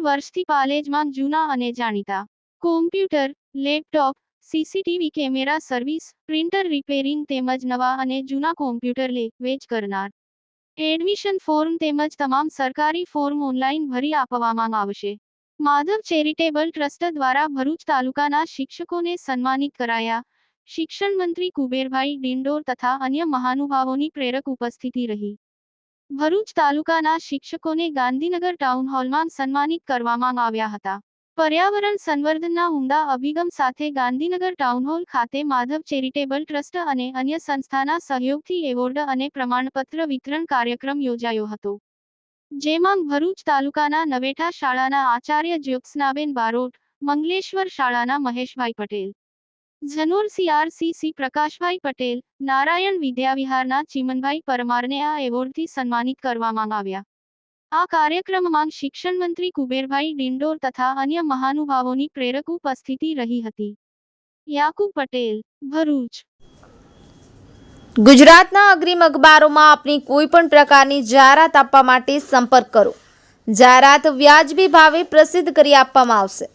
વર્ષથી પાલેજમાં જૂના અને જાણીતા. Computer laptop CCTV camera service printer repairing તેમજ નવા અને જૂના કોમ્પ્યુટર લે, વેચ કરનાર. એડમિશન ફોર્મ તેમજ તમામ સરકારી ફોર્મ ઓનલાઈન ભરી આપવામાં આવશે. માધવ ચેરિટેબલ ટ્રસ્ટ દ્વારા ભરૂચ તાલુકાના શિક્ષકોને સન્માનિત કરાયા. શિક્ષણ મંત્રી કુબેરભાઈ ડિંડોર તથા અન્ય મહાનુભાવોની પ્રેરક ઉપસ્થિતિ રહી. ભરૂચ તાલુકાના શિક્ષકોને ગાંધીનગર ટાઉન હોલમાં સન્માનિત કરવામાં આવ્યા હતા. પર્યાવરણ સંવર્ધનના ઉમદા અભિગમ સાથે ગાંધીનગર ટાઉન હોલ ખાતે માધવ ચેરિટેબલ ટ્રસ્ટ અને અન્ય સંસ્થાના સહયોગથી એવોર્ડ અને પ્રમાણપત્ર વિતરણ કાર્યક્રમ યોજાયો હતો. જેમાં ભરૂચ તાલુકાના નવેઠા શાળાના આચાર્ય જ્યોત્સનાબેન બારોટ, મંગલેશ્વર શાળાના મહેશભાઈ પટેલ ઝનોર સીઆરસીસી પ્રકાશભાઈ પટેલ, નારાયણ વિદ્યાવિહારના ચીમનભાઈ પરમારને આ એવોર્ડથી સન્માનિત કરવામાં આવ્યા. આ કાર્યક્રમમાં શિક્ષણ મંત્રી કુબેરભાઈ ડિંડોર તથા અન્ય મહાનુભાવોની પ્રેરક ઉપસ્થિતિ રહી હતી. યાકુબ પટેલ, ભરૂચ. ગુજરાતના અગ્રીમ અખબારોમાં આપની કોઈ પણ પ્રકારની જાહેરાત આપવા માટે સંપર્ક કરો. જાહેરાત વ્યાજબી ભાવે પ્રસિદ્ધ કરી આપવામાં આવશે.